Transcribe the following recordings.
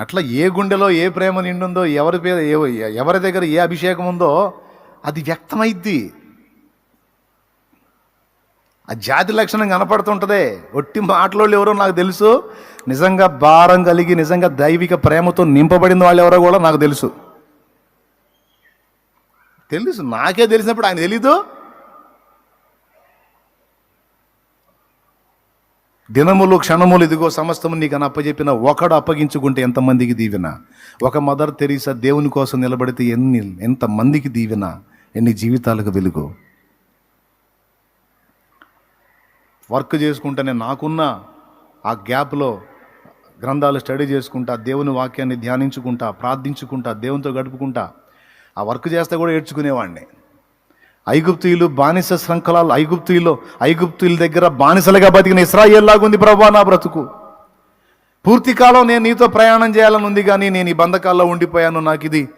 అట్లా ఏ గుండెలో ఏ ప్రేమ నిండుందో ఎవరి పేద ఎవరి దగ్గర ఏ అభిషేకం ఉందో అది వ్యక్తమైద్ది. ఆ జాతి లక్షణం కనపడుతుంటదే. ఒట్టి మాటలోళ్ళు ఎవరో నాకు తెలుసు. నిజంగా భారం కలిగి నిజంగా దైవిక ప్రేమతో నింపబడిన వాళ్ళు ఎవరో కూడా నాకు తెలుసు. తెలుసు. నాకే తెలిసినప్పుడు ఆయన తెలీదు. దినములు క్షణములు ఇదిగో సమస్తము నీకు అని అప్పచెప్పిన ఒకడు అప్పగించుకుంటే ఎంతమందికి దీవెన? ఒక మదర్ తెరీసా దేవుని కోసం నిలబడితే ఎన్ని ఎంతమందికి దీవెన? ఎన్ని జీవితాలకు వెలుగు? వర్క్ చేసుకుంటేనే నాకున్న ఆ గ్యాప్లో గ్రంథాలు స్టడీ చేసుకుంటా దేవుని వాక్యాన్ని ధ్యానించుకుంటా ప్రార్థించుకుంటా దేవునితో గడుపుకుంటా ఆ వర్క్ చేస్తే కూడా ఏడ్చుకునేవాడిని. ఐగుప్తీయులు బానిస శృంఖలాలు ఐగుప్తీయులు ఐగుప్తీయుల దగ్గర బానిసలుగా బతికిన ఇస్రాయేల్లాగుంది ప్రభా నా బ్రతుకు. పూర్తి కాలం నేను నీతో ప్రయాణం చేయాలని ఉంది కానీ నేను ఈ బంధకాల్లో ఉండిపోయాను. నాకు ఇది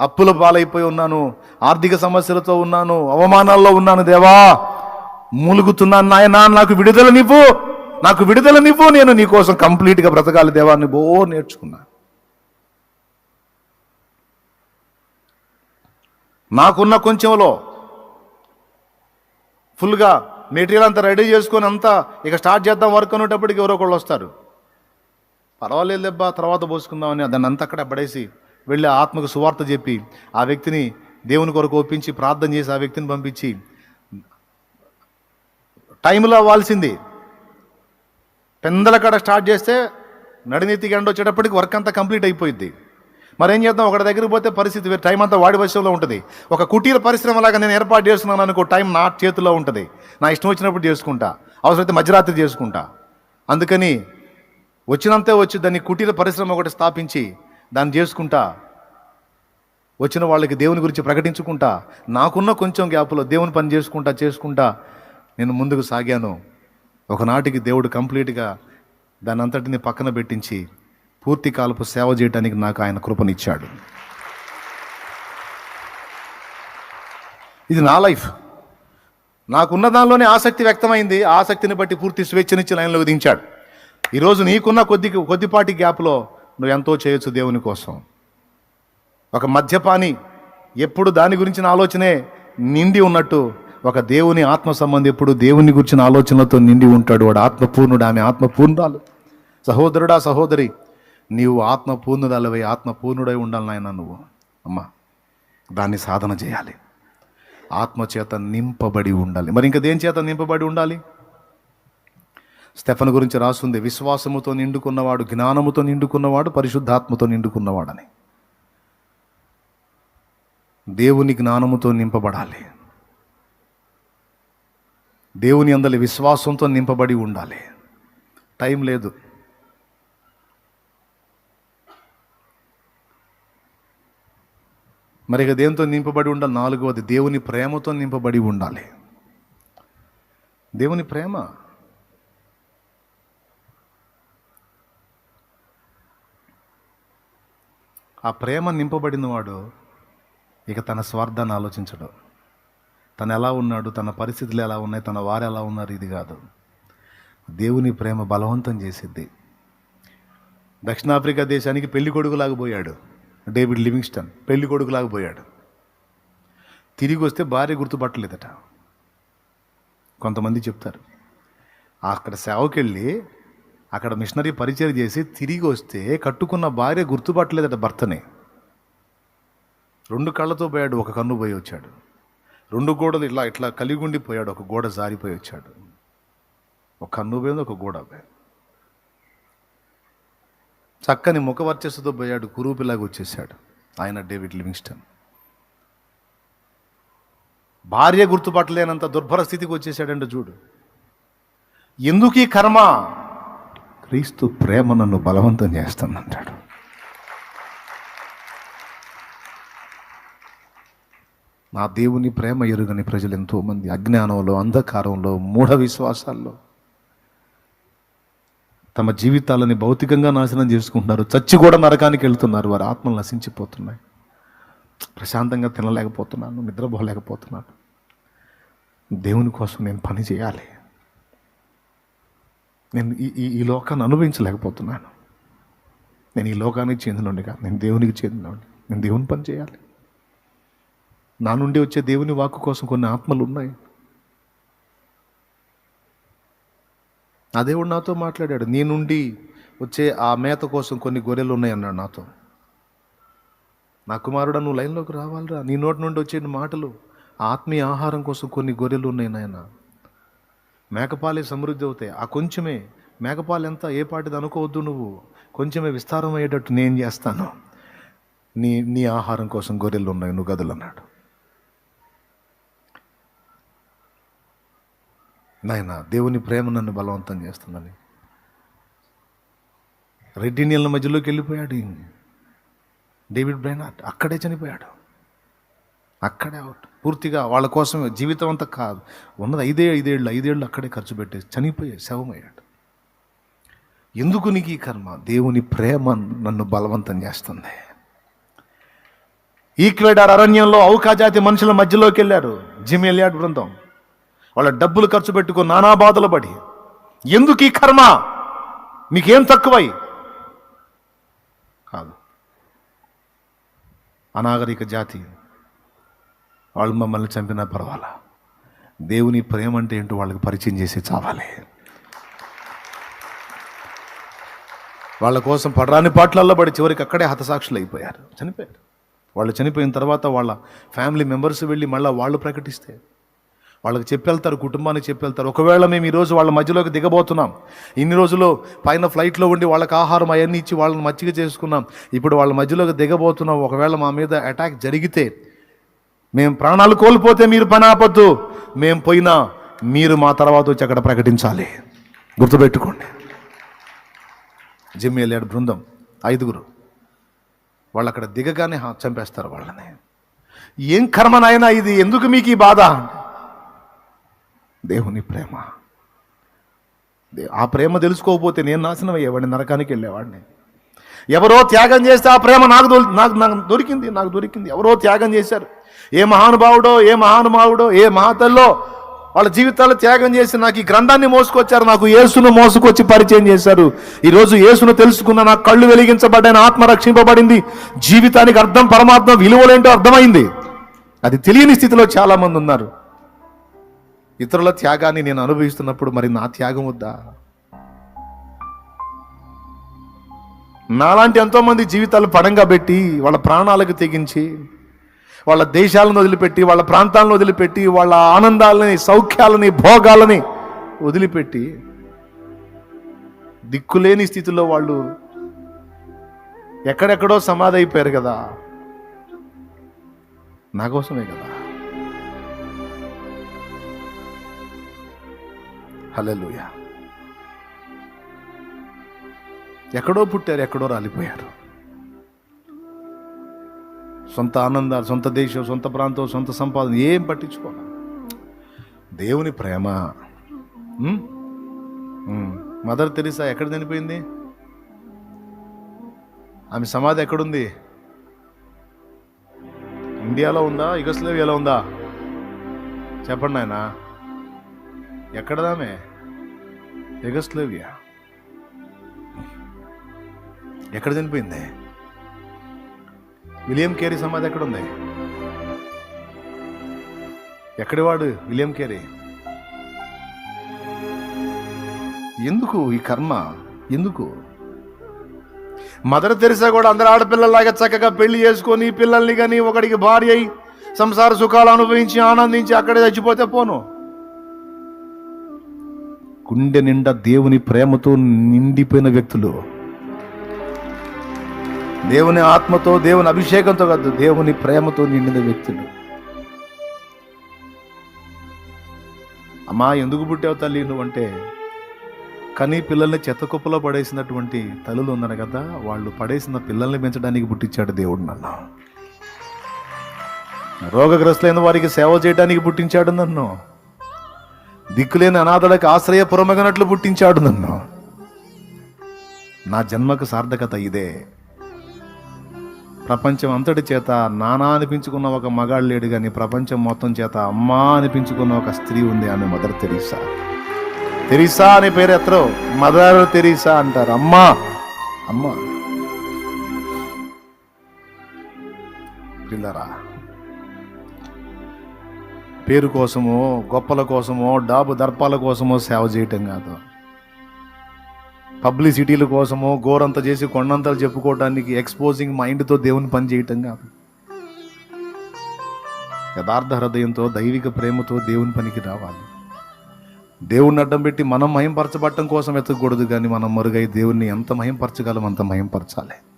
అప్పుల పాలైపోయి ఉన్నాను. ఆర్థిక సమస్యలతో ఉన్నాను. అవమానాల్లో ఉన్నాను దేవా. మూలుగుతున్నాను నాయనా. నాకు విడుదలనివ్వు నాకు విడుదలనివ్వు నేను నీ కోసం కంప్లీట్గా బ్రతకాలి దేవాన్ని బో నేర్చుకున్నాను. నాకున్న కొంచెంలో ఫుల్గా మెటీరియల్ అంతా రెడీ చేసుకొని అంతా ఇక స్టార్ట్ చేద్దాం వర్క్ అనేటప్పటికి ఎవరో ఒకళ్ళు వస్తారు. పర్వాలేదు దెబ్బ తర్వాత పోసుకుందామని దాన్ని అంతా అక్కడ పడేసి వెళ్ళి ఆత్మకు సువార్త చెప్పి ఆ వ్యక్తిని దేవుని కొరకు ఒప్పించి ప్రార్థన చేసి ఆ వ్యక్తిని పంపించి టైంలో అవ్వాల్సింది. పెందల కాడ స్టార్ట్ చేస్తే నడినెత్తికి ఎండ వచ్చేటప్పటికి వర్క్ అంతా కంప్లీట్ అయిపోయింది మరి ఏం చేద్దాం? ఒకటి దగ్గరికి పోతే పరిస్థితి వేరు. టైం అంతా వాడి వశంలో ఉంటుంది. ఒక కుటీర పరిశ్రమలాగా నేను ఏర్పాటు చేస్తున్నాను అనుకో టైం నా చేతిలో ఉంటుంది. నా ఇష్టం వచ్చినప్పుడు చేసుకుంటా. అవసరమైతే మధ్యరాత్రి చేసుకుంటా. అందుకని వచ్చినంతే వచ్చి దాన్ని కుటీర పరిశ్రమ ఒకటి స్థాపించి దాన్ని చేసుకుంటా. వచ్చిన వాళ్ళకి దేవుని గురించి ప్రకటించుకుంటా. నాకున్న కొంచెం గ్యాప్లో దేవుని పని చేసుకుంటా చేసుకుంటా నేను ముందుకు సాగాను. ఒకనాటికి దేవుడు కంప్లీట్గా దాని అంతటిని పక్కన పెట్టించి పూర్తి కాలపు సేవ చేయడానికి నాకు ఆయన కృపనిచ్చాడు. ఇది నా లైఫ్. నాకున్న దానిలోనే ఆసక్తి వ్యక్తమైంది. ఆసక్తిని బట్టి పూర్తి స్వేచ్ఛనిచ్చి లైన్లో విధించాడు. ఈరోజు నీకున్న కొద్ది కొద్దిపాటి గ్యాప్లో నువ్వు ఎంతో చేయొచ్చు దేవుని కోసం. ఒక మద్యపాని ఎప్పుడు దాని గురించిన ఆలోచనే నిండి ఉన్నట్టు ఒక దేవుని ఆత్మ సంబంధం ఎప్పుడు దేవుని గురించిన ఆలోచనలతో నిండి ఉంటాడు. వాడు ఆత్మపూర్ణుడు ఆమె ఆత్మపూర్ణాలు సహోదరుడా సహోదరి నీవు ఆత్మపూర్ణురాలవై ఆత్మపూర్ణుడై ఉండాలి నాయన నువ్వు. అమ్మా దాన్ని సాధన చేయాలి. ఆత్మ చేత నింపబడి ఉండాలి. మరి ఇంకా దేని చేత నింపబడి ఉండాలి? స్టెఫన్ గురించి రాస్తుంది విశ్వాసముతో నిండుకున్నవాడు జ్ఞానముతో నిండుకున్నవాడు పరిశుద్ధాత్మతో నిండుకున్నవాడని. దేవుని జ్ఞానముతో నింపబడాలి. దేవుని అందలి విశ్వాసంతో నింపబడి ఉండాలి. టైం లేదు. మరి ఇక దేంతో నింపబడి ఉండాలి? నాలుగవది దేవుని ప్రేమతో నింపబడి ఉండాలి. దేవుని ప్రేమ. ఆ ప్రేమ నింపబడిన వాడు ఇక తన స్వార్థాన్ని ఆలోచించడు. తను ఎలా ఉన్నాడు తన పరిస్థితులు ఎలా ఉన్నాయి తన వారు ఎలా ఉన్నారు ఇది కాదు. దేవుని ప్రేమ బలవంతం చేసిద్ది. దక్షిణాఫ్రికా దేశానికి పెళ్ళి కొడుకులాగా పోయాడు. డేవిడ్ లివింగ్స్టన్ పెళ్ళి కొడుకులాగా పోయాడు. తిరిగి వస్తే భార్య గుర్తుపట్టలేదట. కొంతమంది చెప్తారు అక్కడ సేవకెళ్ళి అక్కడ మిషనరీ పరిచయం చేసి తిరిగి వస్తే కట్టుకున్న భార్య గుర్తుపట్టలేదట భర్తని. రెండు కళ్ళతో పోయాడు ఒక కన్ను పోయి వచ్చాడు. రెండు గోడలు ఇట్లా ఇట్లా కలిగి పోయాడు ఒక గోడ జారిపోయి వచ్చాడు. ఒక కన్ను పోయింది ఒక గోడ పోయింది. చక్కని ముఖవర్చస్సుతో పోయాడు కురూపిలాగా వచ్చేసాడు ఆయన డేవిడ్ లివింగ్స్టన్. భార్య గుర్తుపట్టలేనంత దుర్భర స్థితికి వచ్చేసాడంట చూడు. ఎందుకు ఈ కర్మ? క్రీస్తు ప్రేమ నన్ను బలవంతం చేస్తుందంటాడు. నా దేవుని ప్రేమ ఎరుగని ప్రజలు ఎంతోమంది అజ్ఞానంలో అంధకారంలో మూఢ విశ్వాసాల్లో తమ జీవితాలని భౌతికంగా నాశనం చేసుకుంటున్నారు. చచ్చి కూడా నరకానికి వెళ్తున్నారు. వారి ఆత్మలు నశించిపోతున్నాయి. ప్రశాంతంగా తినలేకపోతున్నాను నిద్రపోలేకపోతున్నాను. దేవుని కోసం నేను పని చేయాలి. నేను ఈ ఈ ఈ లోకాన్ని అనుభవించలేకపోతున్నాను. నేను ఈ లోకానికి చెందినోడిని కాదు. నేను దేవునికి చెందినోడిని. నేను దేవుని పని చేయాలి. నా నుండి వచ్చే దేవుని వాక్కు కోసం కొన్ని ఆత్మలు ఉన్నాయి. ఆ దేవుడు నాతో మాట్లాడాడు నీ నుండి వచ్చే ఆ మేత కోసం కొన్ని గొర్రెలు ఉన్నాయి అన్నాడు నాతో. నా కుమారుడా నువ్వు లైన్లోకి రావాలిరా. నీ నోటి నుండి వచ్చే మాటలు ఆత్మీయ ఆహారం కోసం కొన్ని గొర్రెలు ఉన్నాయి నాయన. మేకపాలే సమృద్ధి అవుతాయి. ఆ కొంచెమే మేకపాలు ఎంత ఏ పాటిది అనుకోవద్దు నువ్వు. కొంచెమే విస్తారం అయ్యేటట్టు నేను చేస్తాను. నీ నీ ఆహారం కోసం గొర్రెలు ఉన్నాయి నువ్వు గదులు అన్నాడు నాయన దేవుని ప్రేమ నన్ను బలవంతం చేస్తుందని. రెడ్డి నీళ్ళ మధ్యలోకి వెళ్ళిపోయాడు డేవిడ్ బ్రైనార్ట్ అక్కడే చనిపోయాడు. అక్కడే అవుట్. పూర్తిగా వాళ్ళ కోసం జీవితం అంతా కాదు. ఉన్నది ఐదే ఐదేళ్ళు ఐదేళ్ళు అక్కడే ఖర్చు పెట్టేసి చనిపోయే శవమయ్యాడు. ఎందుకు నీకు ఈ కర్మ? దేవుని ప్రేమ నన్ను బలవంతం చేస్తుంది. ఈక్వేడార్ అరణ్యంలో అవుకాజాతి మనుషుల మధ్యలోకి వెళ్ళారు జిమ్ ఎలియాడ్ బృందం. వాళ్ళ డబ్బులు ఖర్చు పెట్టుకుని నానా బాధలు పడి. ఎందుకు ఈ కర్మ? మీకేం తక్కువై? కాదు. అనాగరిక జాతి. వాళ్ళు మమ్మల్ని చంపినా పర్వాలా? దేవుని ప్రేమ అంటే ఏంటో వాళ్ళకి పరిచయం చేసి చావాలి. వాళ్ళ కోసం పడరాని పాటలల్లో పడి చివరికి అక్కడే హతసాక్షులు అయిపోయారు. చనిపోయారు. వాళ్ళు చనిపోయిన తర్వాత వాళ్ళ ఫ్యామిలీ మెంబర్స్ వెళ్ళి మళ్ళీ వాళ్ళు ప్రకటిస్తే వాళ్ళకి చెప్పెళ్తారు కుటుంబానికి చెప్పెళ్తారు. ఒకవేళ మేము ఈరోజు వాళ్ళ మధ్యలోకి దిగబోతున్నాం ఇన్ని రోజులు పైన ఫ్లైట్లో ఉండి వాళ్ళకి ఆహారం అవన్నీ ఇచ్చి వాళ్ళని మచ్చిక చేసుకున్నాం ఇప్పుడు వాళ్ళ మధ్యలోకి దిగబోతున్నాం ఒకవేళ మా మీద అటాక్ జరిగితే మేము ప్రాణాలు కోల్పోతే మీరు పని ఆపద్దు మేము పోయినా మీరు మా తర్వాత వచ్చి అక్కడ ప్రకటించాలి. గుర్తుపెట్టుకోండి. జిమ్ వెళ్ళాడు బృందం ఐదుగురు. వాళ్ళు అక్కడ దిగగానే చంపేస్తారు వాళ్ళని. ఏం కర్మనాయన ఇది? ఎందుకు మీకు ఈ బాధ? దేవుని ప్రేమ. దే- ఆ ప్రేమ తెలుసుకోకపోతే నేను నాశనం అయ్యేవాడిని నరకానికి వెళ్ళేవాడిని ఎవరో త్యాగం చేస్తే ఆ ప్రేమ నాకు నాకు నాకు దొరికింది నాకు దొరికింది. ఎవరో త్యాగం చేశారు. ఏ మహానుభావుడో ఏ మహానుభావుడో ఏ మహాతల్లో వాళ్ళ జీవితాలు త్యాగం చేసి నాకు ఈ గ్రంథాన్ని మోసుకొచ్చారు నాకు యేసును మోసుకొచ్చి పరిచయం చేశారు. ఈరోజు యేసును తెలుసుకున్న నా కళ్ళు వెలిగించబడ్డాను ఆత్మ రక్షింపబడింది. జీవితానికి అర్థం పరమాత్మ విలువలేంటో అర్థమైంది. అది తెలియని స్థితిలో చాలామంది ఉన్నారు. ఇతరుల త్యాగాన్ని నేను అనుభవిస్తున్నప్పుడు మరి నా త్యాగం వద్దా? నాలాంటి ఎంతోమంది జీవితాలు పడంగా పెట్టి వాళ్ళ ప్రాణాలకు తెగించి వాళ్ళ దేశాలను వదిలిపెట్టి వాళ్ళ ప్రాంతాలను వదిలిపెట్టి వాళ్ళ ఆనందాలని సౌఖ్యాలని భోగాలని వదిలిపెట్టి దిక్కులేని స్థితిలో వాళ్ళు ఎక్కడెక్కడో సమాధి అయిపోయారు కదా. నా కోసమే కదా. హలలుయ ఎక్కడో పుట్టారు ఎక్కడో రాలిపోయారు. సొంత ఆనందాలు సొంత దేశం సొంత ప్రాంతం సొంత సంపాదన ఏం పట్టించుకోవాలి? దేవుని ప్రేమ. మదర్ తెరిసా ఎక్కడ చనిపోయింది? ఆమె సమాధి ఎక్కడుంది? ఇండియాలో ఉందా? యుగస్లేవియాలో ఉందా? చెప్పండి ఆయన ఎక్కడదామే? ఎగస్లేవియా? ఎక్కడ చనిపోయింది? విలియం కేరీ సమాధి ఎక్కడుంది? ఎక్కడి వాడు విలియం కేరీ? ఎందుకు ఈ కర్మ? ఎందుకు? మదర్ తెరిసా కూడా అందరు ఆడపిల్లలాగా చక్కగా పెళ్ళి చేసుకొని పిల్లల్ని కానీ ఒకడికి భార్య అయి సంసార సుఖాలు అనుభవించి ఆనందించి అక్కడే చచ్చిపోతే పోను. గుండె నిండా దేవుని ప్రేమతో నిండిపోయిన వ్యక్తులు. దేవుని ఆత్మతో దేవుని అభిషేకంతో కాదు దేవుని ప్రేమతో నిండిన వ్యక్తులు. అమ్మా ఎందుకు పుట్టావు తల్లి? నువ్వంటే కానీ పిల్లల్ని చెత్త కుప్పలో పడేసినటువంటి తల్లులు ఉన్నారు కదా వాళ్ళు పడేసిన పిల్లల్ని పెంచడానికి పుట్టించాడు దేవుడు నన్ను. రోగగ్రస్తులైన వారికి సేవ చేయడానికి పుట్టించాడు నన్ను. దిక్కులేని అనాథలకు ఆశ్రయపురమగనట్లు పుట్టించాడు నన్ను. నా జన్మకు సార్థకత ఇదే. ప్రపంచం అంతటి చేత నానా అనిపించుకున్న ఒక మగాడు లేడు కానీ ప్రపంచం మొత్తం చేత అమ్మా అనిపించుకున్న ఒక స్త్రీ ఉంది ఆమె మదర్ తెరీసా. తెరీసా అనే పేరు ఎత్తరు? మదర్ తెరీసా అంటారు. అమ్మా. అమ్మా. పిల్లరా పేరు కోసమో గొప్పల కోసమో డాబు దర్పాల కోసమో సేవ చేయటం కాదు. పబ్లిసిటీల కోసమో గోరంత చేసి కొండంతలు చెప్పుకోవడానికి ఎక్స్పోజింగ్ మైండ్తో దేవుని పని చేయటం కాదు. యథార్థ హృదయంతో దైవిక ప్రేమతో దేవుని పనికి రావాలి. దేవుణ్ణి అడ్డం పెట్టి మనం మహింపరచబడటం కోసం ఎత్తకూడదు కానీ మనం మరుగై దేవుణ్ణి ఎంత మహింపరచగలం అంత మహింపరచాలి.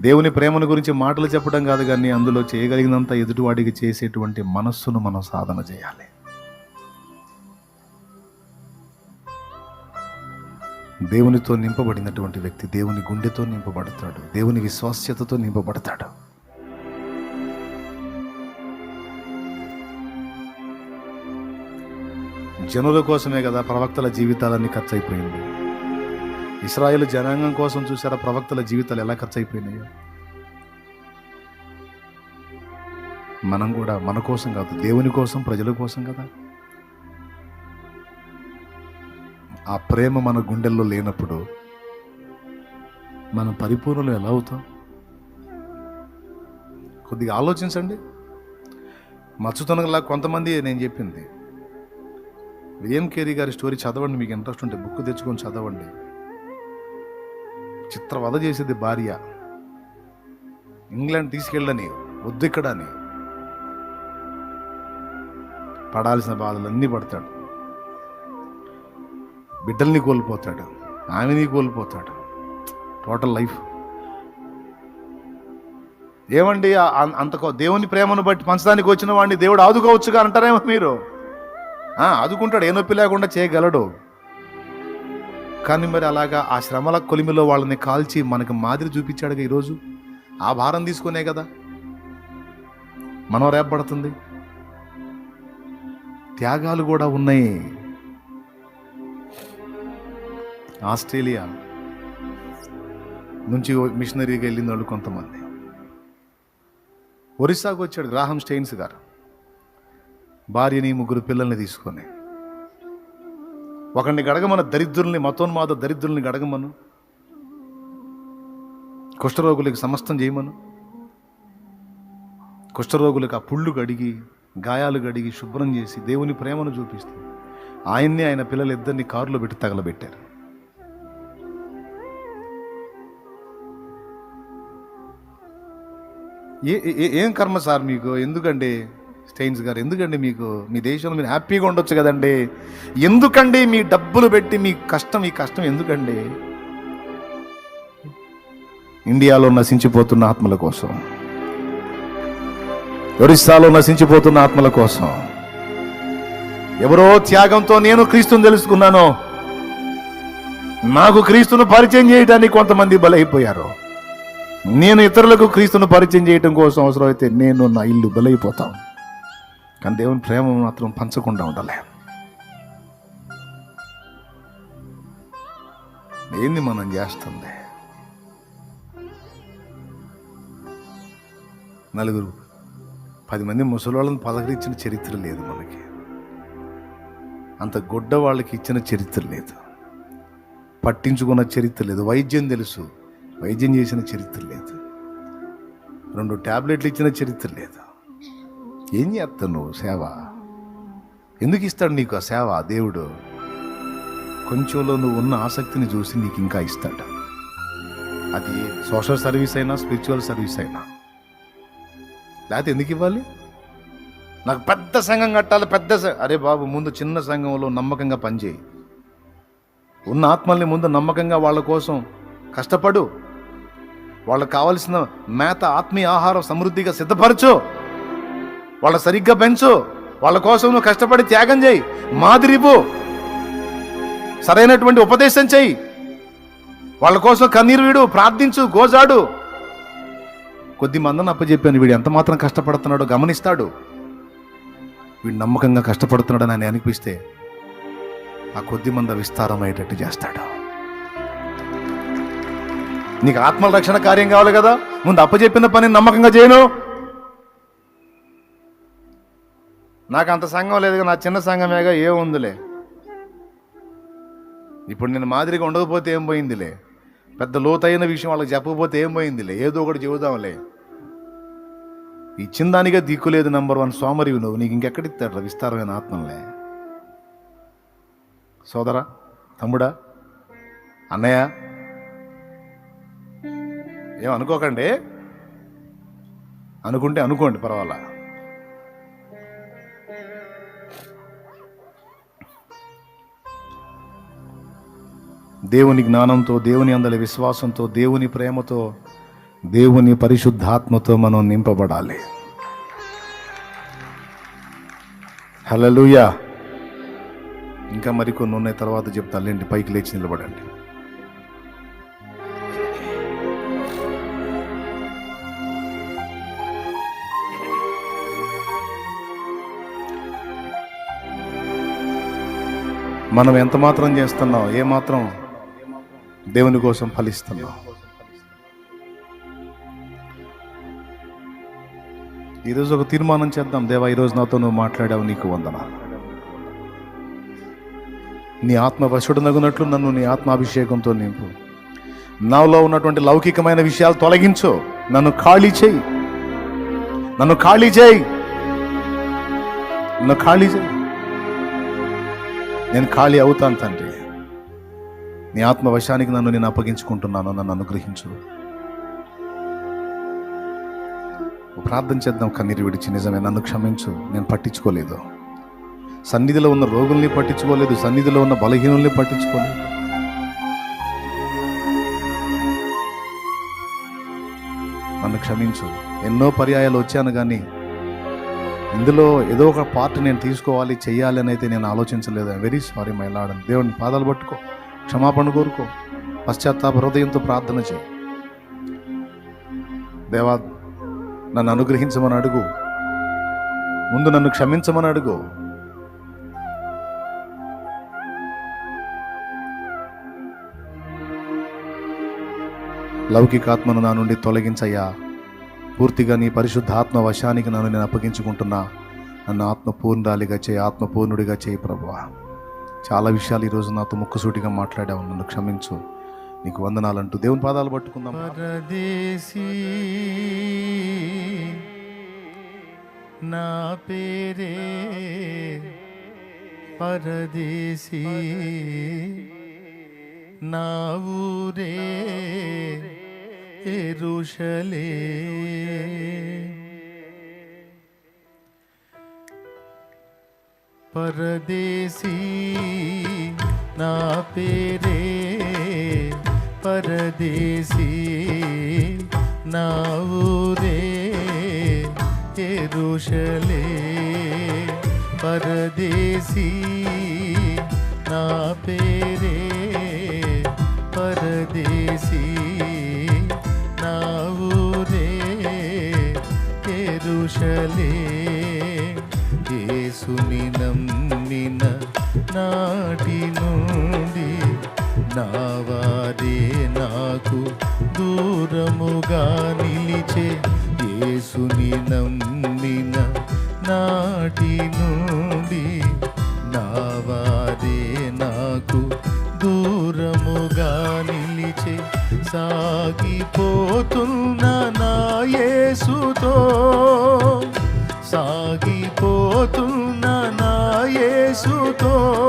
దేవుని ప్రేమను గురించి మాటలు చెప్పడం కాదు కానీ అందులో చేయగలిగినంత ఎదుటివాడికి చేసేటువంటి మనస్సును మనం సాధన చేయాలి. దేవునితో నింపబడినటువంటి వ్యక్తి దేవుని గుండెతో నింపబడతాడు. దేవుని విశ్వాస్యతతో నింపబడతాడు. జనుల కోసమే కదా ప్రవక్తల జీవితాలన్నీ ఖర్చు అయిపోయింది. ఇస్రాయేల్ జనాంగం కోసం చూసారా? ప్రవక్తల జీవితాలు ఎలా ఖర్చు అయిపోయినాయో మనం కూడా మన కోసం కాదు దేవుని కోసం ప్రజల కోసం కదా. ఆ ప్రేమ మన గుండెల్లో లేనప్పుడు మనం పరిపూర్ణలు ఎలా అవుతాం? కొద్దిగా ఆలోచించండి. మచ్చుతనంలా కొంతమంది నేను చెప్పింది. విలియం కేరీ గారి స్టోరీ చదవండి మీకు ఇంట్రెస్ట్ ఉంటే బుక్ తెచ్చుకొని చదవండి. చిత్రవద చేసేది భార్య. ఇంగ్లాండ్ తీసుకెళ్ళని వద్దు ఇక్కడ అని పడాల్సిన బాధలన్నీ పడతాడు. బిడ్డల్ని కోల్పోతాడు. ఆమెని కోల్పోతాడు. Total life. ఏమండి అంత దేవుని ప్రేమను బట్టి పంచడానికి వచ్చిన వాడిని దేవుడు ఆదుకోవచ్చుగా అంటారేమో మీరు? ఆ, ఆదుకుంటాడు. ఏ నొప్పి లేకుండా చేయగలడు. కానీ మరి అలాగా ఆ శ్రమల కొలిమిలో వాళ్ళని కాల్చి మనకు మాదిరి చూపించాడుగా ఈరోజు? ఆ భారం తీసుకునే కదా. మనం రేపబడుతుంది త్యాగాలు కూడా ఉన్నాయి. ఆస్ట్రేలియా నుంచి మిషనరీగా వెళ్ళిన వాళ్ళు కొంతమంది. ఒరిస్సాకు వచ్చాడు గ్రాహం స్టెయిన్స్ గారు. భార్యని ముగ్గురు పిల్లల్ని తీసుకొని. ఒకరిని గడగమన దరిద్రుల్ని మతోన్మాద దరిద్రుల్ని గడగమను. కుష్ఠరోగులకు సమస్తం చేయమను. కుష్ఠరోగులకు ఆ పుళ్ళు కడిగి గాయాలు కడిగి శుభ్రం చేసి దేవుని ప్రేమను చూపిస్తూ ఆయన్ని ఆయన పిల్లలిద్దరిని కారులో పెట్టి తగలబెట్టారు. ఏ ఏ- ఏం కర్మ సార్ మీకు? ఎందుకంటే స్టెయిన్స్ గారు ఎందుకండి మీకు మీ దేశంలో మీరు హ్యాపీగా ఉండొచ్చు కదండి? ఎందుకండి మీ డబ్బులు పెట్టి మీ కష్టం ఈ కష్టం ఎందుకండి? ఇండియాలో నశించిపోతున్న ఆత్మల కోసం ఒరిస్సాలో నశించిపోతున్న ఆత్మల కోసం ఎవరో త్యాగంతో నేను క్రీస్తుని తెలుసుకున్నాను. నాకు క్రీస్తును పరిచయం చేయడానికి కొంతమంది బలైపోయారు. నేను ఇతరులకు క్రీస్తును పరిచయం చేయడం కోసం అవసరమైతే నేను నా ఇల్లు బలైపోతాం. కానీ దేవుని ప్రేమ మాత్రం పంచకుండా ఉండాలి. ఏంది మనం చేస్తుంది? నలుగురు పది మంది ముసలోళ్ళని పలకరించిన చరిత్ర లేదు మనకి. అంత గొడ్డ వాళ్ళకి ఇచ్చిన చరిత్ర లేదు. పట్టించుకున్న చరిత్ర లేదు. వైద్యం తెలుసు. వైద్యం చేసిన చరిత్ర లేదు. రెండు ట్యాబ్లెట్లు ఇచ్చిన చరిత్ర లేదు. ఏం చేస్తావు నువ్వు సేవ? ఎందుకు ఇస్తాడు నీకు ఆ సేవ దేవుడు? కొంచెంలో నువ్వు ఉన్న ఆసక్తిని చూసి నీకు ఇంకా ఇస్తాడు. అది సోషల్ సర్వీస్ అయినా స్పిరిచువల్ సర్వీస్ అయినా. లేకపోతే ఎందుకు ఇవ్వాలి? నాకు పెద్ద సంఘం కట్టాలి పెద్ద స- అరే బాబు ముందు చిన్న సంఘంలో నమ్మకంగా పనిచేయి. ఉన్న ఆత్మల్ని ముందు నమ్మకంగా వాళ్ళ కోసం కష్టపడు. వాళ్ళకి కావలసిన మేత ఆత్మీయ ఆహారం సమృద్ధిగా సిద్ధపరచు. వాళ్ళ సరిగ్గా పెంచు. వాళ్ళ కోసం నువ్వు కష్టపడి త్యాగం చేయి. మాదిరిపు సరైనటువంటి ఉపదేశం చేయి. వాళ్ళ కోసం కన్నీరు వీడు ప్రార్థించు గోజాడు. కొద్ది మందిని అప్పచెప్పాను వీడు ఎంత మాత్రం కష్టపడుతున్నాడో గమనిస్తాడు. వీడు నమ్మకంగా కష్టపడుతున్నాడని ఆయన అనిపిస్తే ఆ కొద్ది మంద విస్తారమయ్యేటట్టు చేస్తాడు. నీకు ఆత్మల రక్షణ కార్యం కావాలి కదా? ముందు అప్పచెప్పిన పని నమ్మకంగా చేయను. నాకు అంత సంఘం లేదు నా చిన్న సంఘమేగా ఏముందిలే. ఇప్పుడు నేను మాదిరిగా ఉండకపోతే ఏం పోయిందిలే. పెద్ద లోతైన విషయం వాళ్ళకి చెప్పకపోతే ఏం పోయిందిలే. ఏదో ఒకటి చెబుదాంలే. ఇచ్చిన దానిగా దిక్కులేదు నెంబర్ వన్ సోమరివి నువ్వు. నీకు ఇంకెక్కడ ఇస్తాడు విస్తారమైన ఆత్మలే. సోదరా తమ్ముడా అన్నయ్య. ఏమనుకోకండి. అనుకోకండి అనుకుంటే అనుకోండి పర్వాలా. దేవుని జ్ఞానంతో దేవుని అందలి విశ్వాసంతో దేవుని ప్రేమతో దేవుని పరిశుద్ధాత్మతో మనం నింపబడాలి. హలలుయా ఇంకా మరికొన్ని ఉన్నాయి తర్వాత చెప్తా. లేండి పైకి లేచి నిలబడండి. మనం ఎంత మాత్రం చేస్తున్నాం? ఏ మాత్రం? దేవుని కోసం ఫలిస్తున్నాం. ఈరోజు ఒక తీర్మానం చేద్దాం. దేవా ఈరోజు నాతో నువ్వు మాట్లాడావు నీకు వందన? నీ ఆత్మ వశుడనగునట్లు నన్ను నీ ఆత్మాభిషేకంతో నింపు. నాలో ఉన్నటువంటి లౌకికమైన విషయాలు తొలగించు. నన్ను ఖాళీ చేయి. నన్ను ఖాళీ చేయి. నన్ను ఖాళీ చేయి. నేను ఖాళీ అవుతాను తండ్రి. నీ ఆత్మవశానికి నన్ను నేను అప్పగించుకుంటున్నాను నన్ను అనుగ్రహించు. ప్రార్థన చేద్దాం కన్నీరు విడిచి నిజమే నన్ను క్షమించు నేను పట్టించుకోలేదు. సన్నిధిలో ఉన్న రోగుల్ని పట్టించుకోలేదు సన్నిధిలో ఉన్న బలహీనుల్ని పట్టించుకోలేదు. నన్ను క్షమించు. ఎన్నో పర్యాయాలు వచ్చాను కానీ ఇందులో ఏదో ఒక పార్ట్ నేను తీసుకోవాలి చేయాలి అని అయితే నేను ఆలోచించలేదు. వెరీ సారీ మై లాడ్ దేవుని పాదాలు పట్టుకో. క్షమాపణ కోరుకో. పశ్చాత్తాప హృదయంతో ప్రార్థన చేయి. దేవా నన్ను అనుగ్రహించమని అడుగు. ముందు నన్ను క్షమించమని అడుగు. లౌకికాత్మను నా నుండి తొలగించయ్యా. పూర్తిగా నీ పరిశుద్ధ ఆత్మ వశానికి నన్ను నేను అప్పగించుకుంటున్నా. నన్ను ఆత్మపూర్ణాలిగా చేయి ఆత్మపూర్ణుడిగా చేయి ప్రభువా. చాలా విషయాలు ఈరోజు నాతో ముక్కసూటిగా మాట్లాడావు. నన్ను క్షమించు. నీకు వందనాలంటూ దేవుని పాదాలు పట్టుకుందాం. నా పేరే పరదేశీ నా ఊరే ఎరుషలే. పరదేశీ నా పేరే పరదేశీ నా ఊరే ఎరుషలే. పరదేశీ నా పేరే పరదేశీ నా ఊరే ఎరుషలే. యేసుని నమ్మిన నాటి నుండి నావాదే నాకు దూరముగా నిలిచే యేసుని నమ్మిన నాటి నుండి నావాదే నాకు దూరముగా నిలిచే సాగిపోతున్న నా యేసుతో సాగిపోతున్న యేసుతో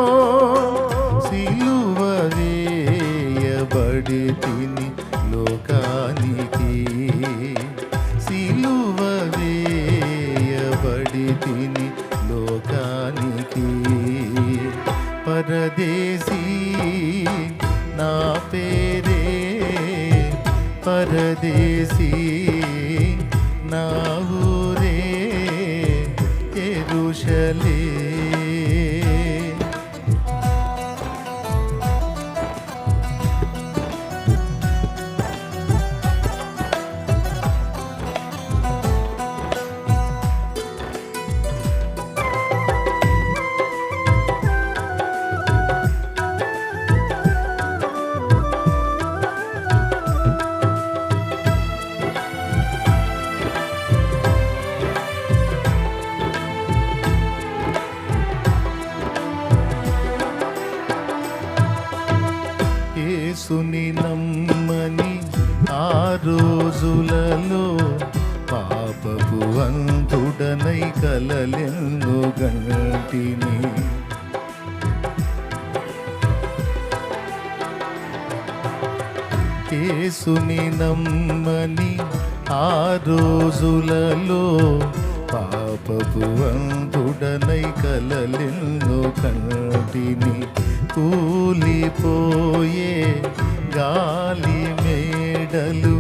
గాలి మేడలు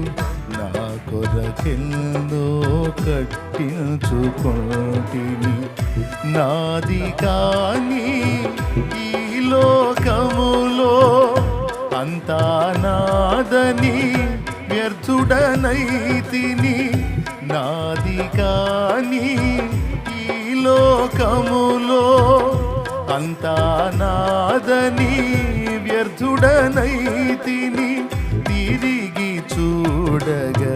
నా కొరకెందో కట్టించుకోటిని. నాది కానీ ఈ లోకములో అంతా నాదని వ్యర్థుడనైతిని. నాది కానీ ఈ లోకములో అంతా నాదని వ్యర్థుడనైతిని తిరిగి చూడగా.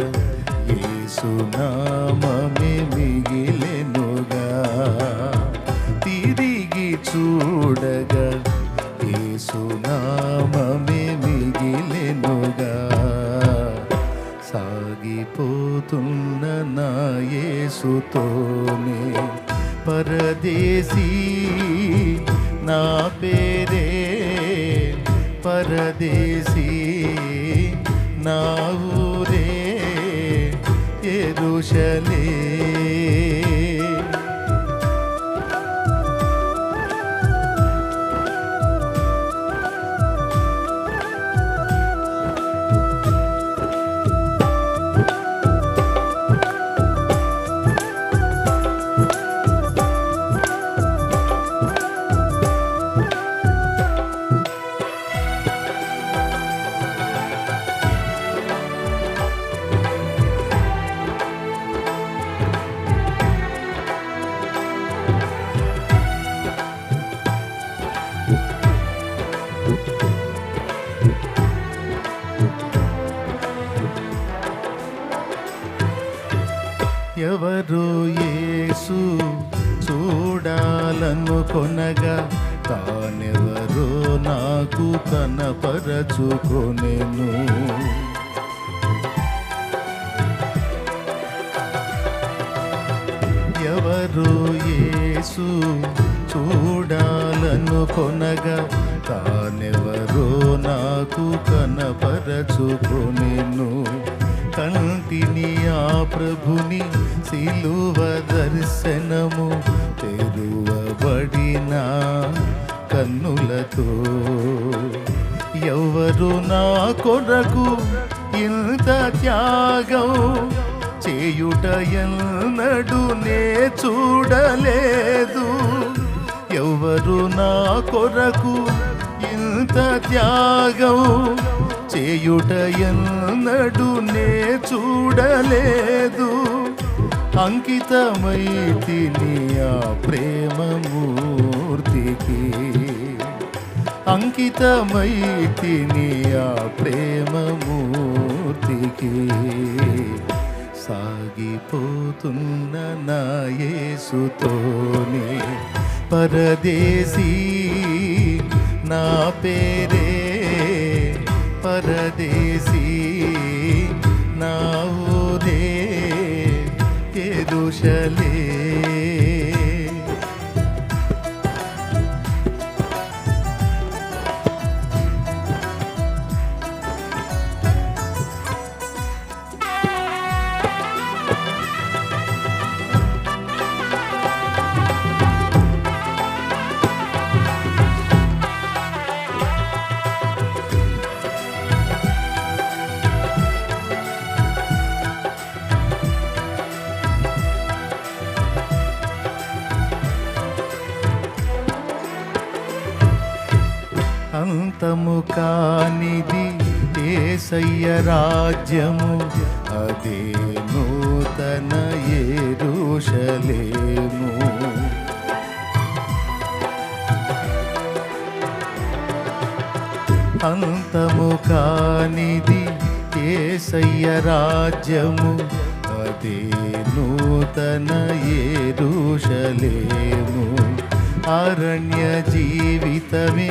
ఏసునామే మిగిలెనుగా. తిరిగి చూడగా. ఏసునామే మిగిలెనుగా. సాగిపోతున్న నా యేసుతోనే పరదేశీ నా పేరే పరదేశీ నా ఊరే ఎరుషలే ఎవరు చూడాలను కొనగా తానెవరో నాకు కనపరచుకొనెను. ఎవరు యేసు చూడాలనుకొనగా తానెవరో నాకు కనపరచుకొనెను. కంటిని ఆ ప్రభుని సిలువ దర్శనము తెరువబడిన కన్నులతో. ఎవరు నా కొరకు ఇంత త్యాగం చేయుట ఎన్నడు నే చూడలేదు. ఎవరు నా కొరకు ఇంత త్యాగం చేయుట ఎన్నడు నే చూడలేదు. అంకితమై తిని ఆ ప్రేమమూర్తికి. అంకితమై తిని ఆ ప్రేమమూర్తికి. సాగిపోతున్న నా యేసుతోనే పరదేశీ నా పేరే పరదేశీ నా కే దోషలే రాజ్యము అదే నూతన ఏరుషలేము. అంతము కానిది ఏసయ్య రాజ్యము అదే నూతన ఏరుషలేము. అరణ్య జీవితమే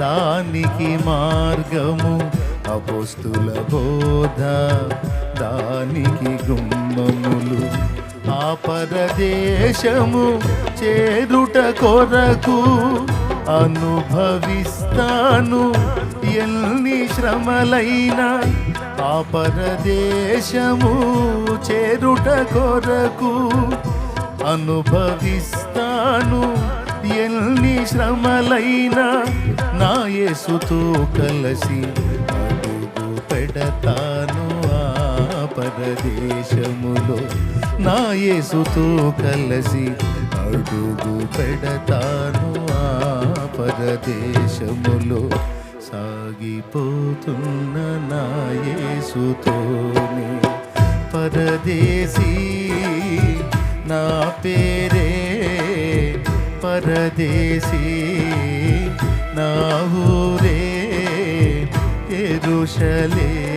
దానికి మార్గము అపోస్తుల బోధ దానికి గుమ్మములు ఆ పరదేశము చేరుట కొరకు అనుభవిస్తాను. ఎన్ని శ్రమలైనా ఆ పరదేశము చేరుట కొరకు అనుభవిస్తాను. ఎన్ని శ్రమలైనా నా యేసుతో కలసి పెడతాను ఆ పరదేశములో. నా యేసుతో కలిసి అడుగు పెడతాను ఆ పరదేశములో. సాగిపోతున్న నా యేసుతోనే పరదేశీ నా పేరే పరదేశీ నా ఊరు ఎరుషలే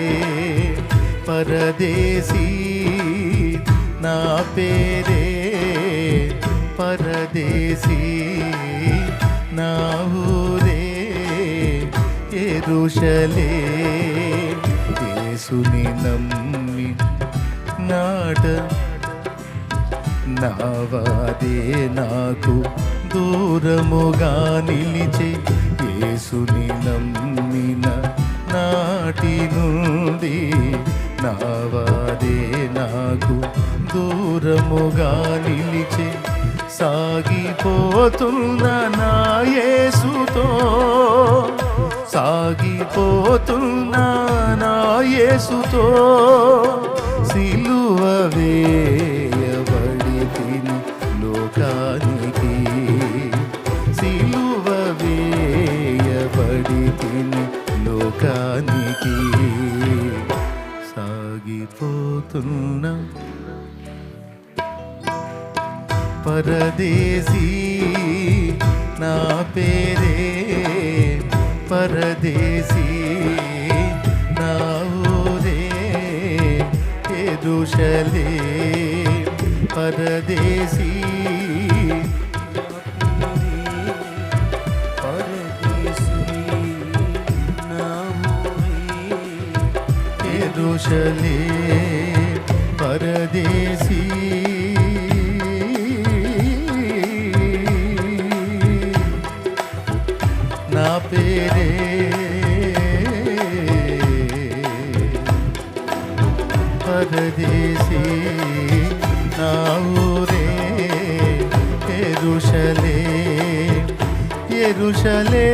పరదేశీ నా పేరే. పరదేశీ నా ఊరే. ఎరుషలే. యేసుని నమ్మి నాట నావాదే నాకు దూరముగా నిలిచే. యేసుని నమ్మిన నాటి నుండి నావాదే నాకు దూరముగా నిలిచే సాగిపోతున్న నాయసుతో సాగిపోతున్న నాయసుతో సిలువవే లోకానికి సాగిపోతున్న పరదేశీ నా పేరే. పరదేశీ నా ఊరే. ఎరుషలే పరదేశీ ఎరుషలే పరదేశీ. నా పేరే పరదేశీ. నా ఊరే ఎరుషలే ఎరుషలే.